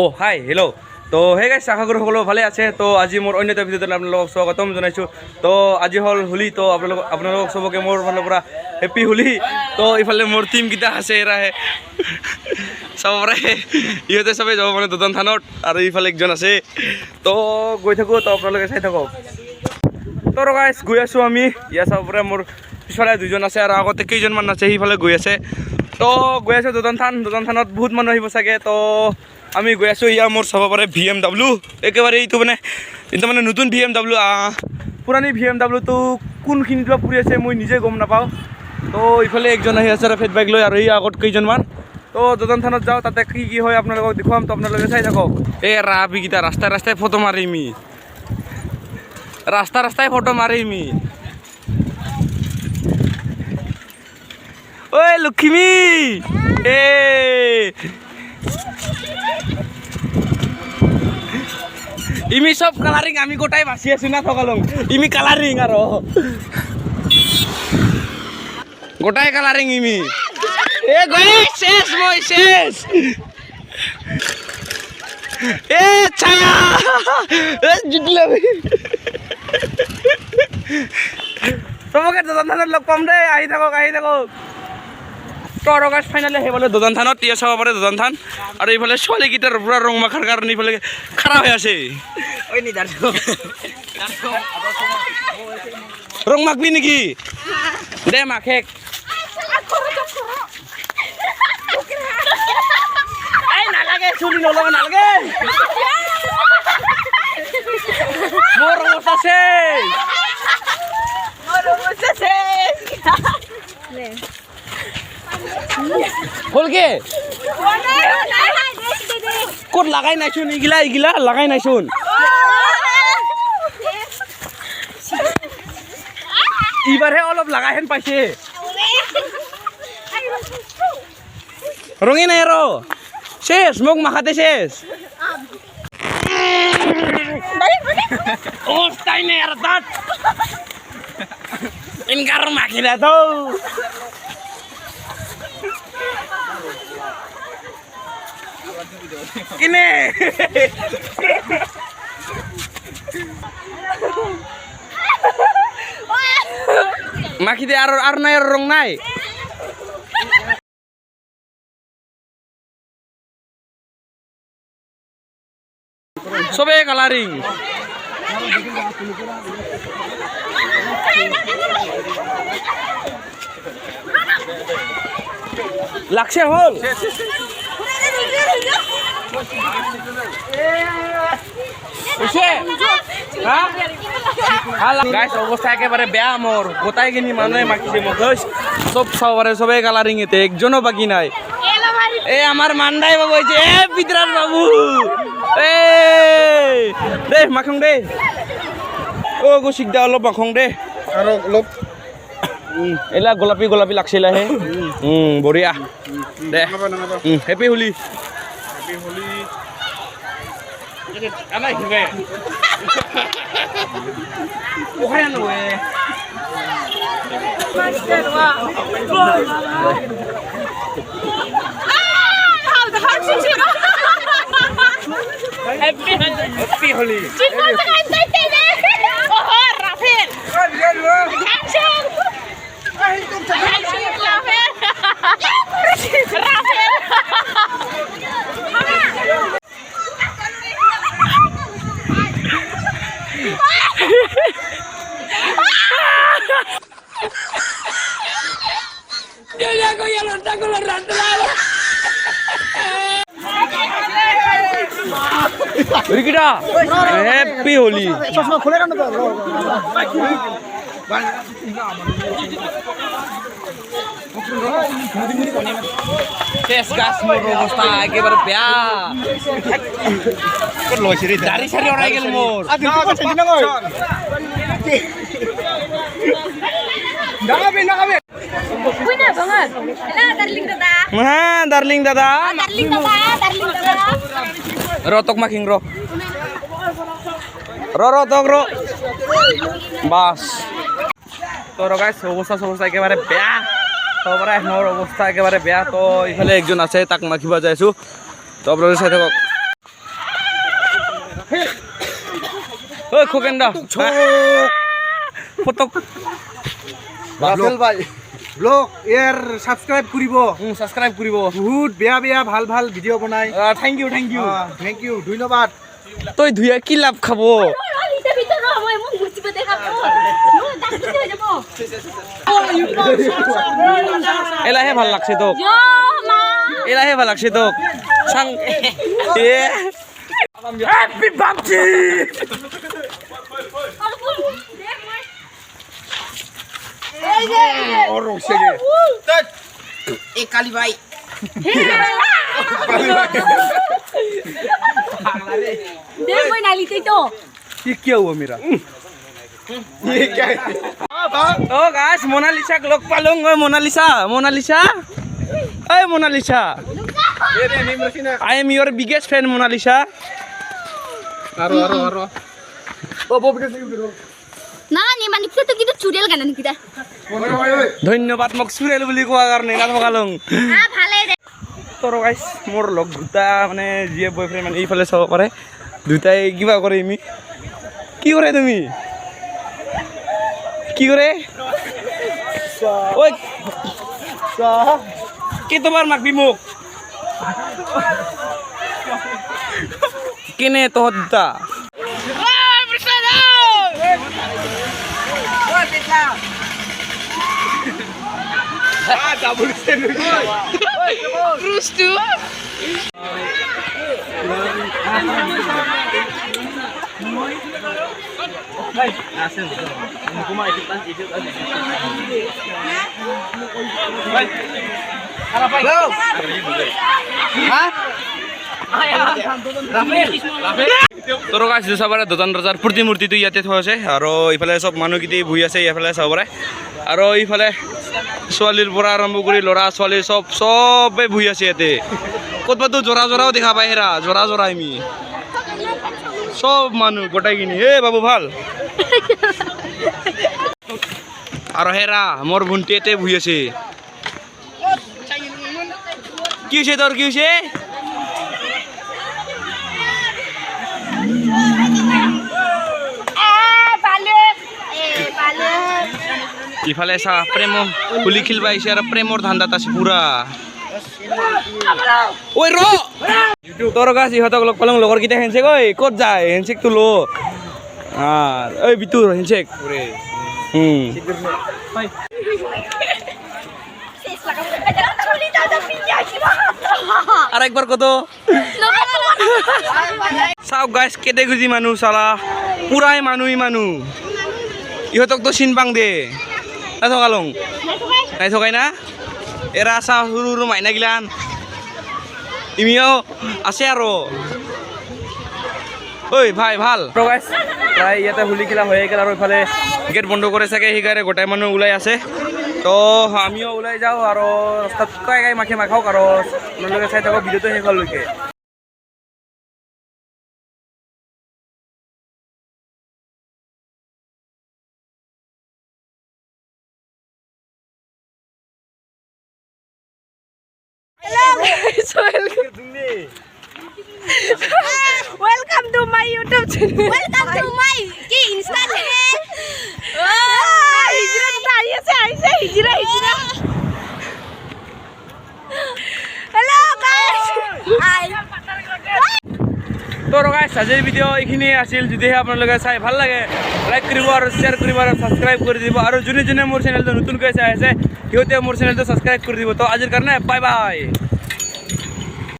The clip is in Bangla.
অ' হাই হেল্ল' তো সেই গাইছ আশা কৰোঁ সকলো ভালে আছে। তো, আজি মোৰ অন্য এটা ভিডিঅ'ত আপোনালোকক স্বাগতম জনাইছোঁ। তো, আজি হ'ল হোলী, তো আপোনালোক আপোনালোকক চবকে মোৰ ফালৰ পৰা হেপ্পী হোলী। তো, ইফালে মোৰ টীমকেইটা আছে এৰাহে চাব পাৰে ইহঁতে চবেই যাব মানে দুজন থানত, আৰু ইফালে একজন আছে। তো, গৈ থাকোঁ, তো, আপোনালোকে চাই থাকক। তো গাইছ গৈ আছোঁ আমি। ইয়াত চাব পাৰে মোৰ পিছফালে দুজন আছে, আৰু আগতে কেইজনমান আছে, সিফালে গৈ আছে। তো, গৈ আছোঁ দুজন থান। দুজন থানত বহুত মানুহ আহিব চাগে। তো আমি গৈ আছোঁ ইয়া মোৰ চাব পাৰে ভি এম ডাব্লিউ। একেবাৰে এইটো মানে এইটো মানে নতুন ভি এম ডাব্লিউ পুৰণি ভি এম ডাব্লিউটো কোনখিনিত বা ফুৰি আছে মই নিজে গম নাপাওঁ। তো ইফালে একজন আহি আছে ফেট বাইক লৈ আৰু এই আগত কেইজনমান। তো দুজন থানত যাওঁ, তাতে কি কি হয় আপোনালোকক দেখুৱাম, তো আপোনালোকে চাই থাকক। এই ৰাবিকেইটা ৰাস্তাই ৰাস্তাই ফটো মাৰিমি রাস্তা রাস্তায় ফটো মারিমি ওই লক্ষ্মী! এ ইমি সব কালারিং আমি গোটাই বাঁচি আছি না থকালং। ইমি কালারিং আর গোটাই কালারিং ইমি। এ গই, শেষ মই, শেষ। এ ছায়া, এ জিতলে চবকে দুজন থানত লগ পাম দেই আহি থাকক আহি থাকক। তোৰ গাছ ফাইনেলি সেইফালে দুজন থানত টিয়া চাব পাৰে দুজন থান। আৰু এইফালে ছোৱালীকেইটাৰ পূৰা ৰং মাখাৰ কাৰণে এইফালে খাৰা হৈ আছে। ৰং মাখবি নেকি? দে মাখেক। নালাগে চুলি নলগাব নালাগে। মোৰ অৱস্থা শেষ হলকে ক'ত লাগাই নাইচোন? এইগিলা এইগিলা, লাগাই নাইচোন। এইবাৰহে অলপ লাগাই হেন পাইছে। ৰঙে নাই আৰু। শেষ, মোক মাখাতে শেষ। ও তাই নাই আৰু তাত। ইনকাৰ মাখিলা তো। কিনে। মাখি দে আৰু আৰু নাই আৰু ৰং নাই? চবে কালাৰিং লাগছে হ'ল? অৱস্থা একেবাৰে বেয়া মোৰ গোটাইখিনি মানুহে মাতিছে মোক চব চাব পাৰে চবেই কালাৰিং এতে একজনো বাকী নাই। এই আমাৰ মান্দাই বাবু এ বিদ্ৰাট বাবু। এ দে মাখং দে। অ গছিক দে অলপ মাখং দে। আৰু অলপ এইলা গোলাপী গোলাপী লাগছিলাহে বঢ়িয়া। দে। নাপাবা নাপাবা উম happy Holi happy Holi happy Holi রিকিটা happy Holi চশমা খুলে তো শেষ গাছ মোর অবস্থা একেবারে বেয়া। দাড়ি চাড়ি ওলাই গেল মোর। হ্যাঁ দার্লিং দাদা. রতক মাখিং র র রতক র বাস তোর গাছ অবস্থা অবস্থা একেবারে বেয়া। সবরে মোৰ অৱস্থা একেবাৰে বেয়া। তো ইফালে একজন আছে তাক মাখিব যাইছোঁ। তো আপোনালোকে চাই থাকক। ঐ খোকেন দা। ফটক। ব্লগ ইয়াৰ ছাবস্ক্ৰাইব কৰিব। সাবস্ক্রাইব করিব বহুত বেয়া বেয়া ভালো ভালো ভিডিঅ' বনাই। Thank you thank you thank you ধন্যবাদ। তই ধুইয়া কি লাভ খাব? এলাহে ভালো লাগছে তোক। এলাহে ভালো লাগছে তোক। চাং এ। হ্যাপি বার্থডে আৰু ফুল দেখ মই এই যে অ ৰৈছেগে এই কালী ভাই দেখ মই নালিতেই তো ये क्या हुआ मेरा ओ गाइस मोनालिसा को लोग पालूंग ओए मोनालिसा मोनालिसा ओए Monalisa I am your biggest fan Monalisa আৰু আৰু আৰু না নি মানে গানা নিকিটা ধন্যবাদ মোক চুৰেল বুলি কোৱাৰ কাৰণে ভালে দে। তোৰ গাইছ মোৰ লগ দুটা মানে যিয়ে বয়ফ্ৰেণ্ড মানে এইফালে চাব পাৰে। দুটাই কিবা কৰে ইমি কি কৰে তুমি? কি কৰে? ঐ। কি তোমাৰ মাকবি মোক? কেনে তহঁত দুটা? Ah, tak boleh stand lagi. Terus tu. Lah. Hai, Hello. Hah? Rafael. Rafael. তোৰ কাছে চাব পাৰে দোকান ৰজাৰ প্ৰতিমূৰ্তিটো ইয়াতে থোৱা আছে। আৰু ইফালে চব মানুহকেইটি বহি আছে এইফালে চাব পাৰে আৰু ইফালে ছোৱালীৰ পৰা আৰম্ভ কৰি ল'ৰা ছোৱালী চব, চবে বহি আছে ইয়াতে। ক'তবাতো জোৰা জোৰাও দেখা পায় হেৰা, জোৰা জোৰা আমি। চব মানুহ, গোটাইখিনি। হে, বাবু, ভালো? আৰু হেৰা, মোৰ ভণ্টি ইয়াতে বহি আছে। কি হৈছে তোৰ, কি হৈছে এ ভালে এ ভালে ইফালে চা প্ৰেম হোলী খেলিব আহিছে আৰু প্ৰেমৰ ধান্দাত আছে পুৰা ঐ ৰ তোৰ গাছ ইহঁতক লগ পালোঁ লগৰকেইটা হেণ্ডছেক ঐ ক'ত যায়? হেণ্ডছেকটো ল ঐ বিতু হেণ্ডছেক আৰু একবাৰ কত? চাওক গাছ কেটে খুজি মানুহ চালা? পুৰাই মানুহ মানুহ। ইহঁতকতো চিন পাং দে। নাই থকালং নাই থকাই না এৰা চা সৰু সৰু মাইনাগিলান ইমিও আছে আৰু ঐ ভাই ভালো। প্ৰায় ইয়াতে হোলী খেলা হৈয়ে গ'ল আৰু ইফালে গেট বন্ধ কৰে চাগে সেইকাৰণে গোটাই মানুহ ওলাই আছে। তো আমিও ওলাই যাওঁ আৰু ৰাস্তাত কাই কাই মাখে মাখাওক আৰু আপোনালোকে চাই থাকক ভিডিঅ'টো শেষ welcome to my YouTube channel welcome to my কি ইনস্টা চ্যানেল হিজরা তো আই আছে আইছে হিজরা হিজরা হ্যালো গাইস আই তো গাইছ আজিৰ ভিডিঅ' এইখিনিয়ে আছিল। যদিহে আপোনালোকে চাই ভালো লাগে লাইক কৰিব আৰু শ্বেয়াৰ কৰিব আৰু ছাবস্ক্ৰাইব কৰি দিব। আৰু যোনে যোনে মোৰ চেনেলটো নতুনকৈ চাই আছে সিহঁতে মোৰ চেনেলটো ছাবস্ক্ৰাইব কৰি দিব তো আজিৰ কাৰণে বাই বাই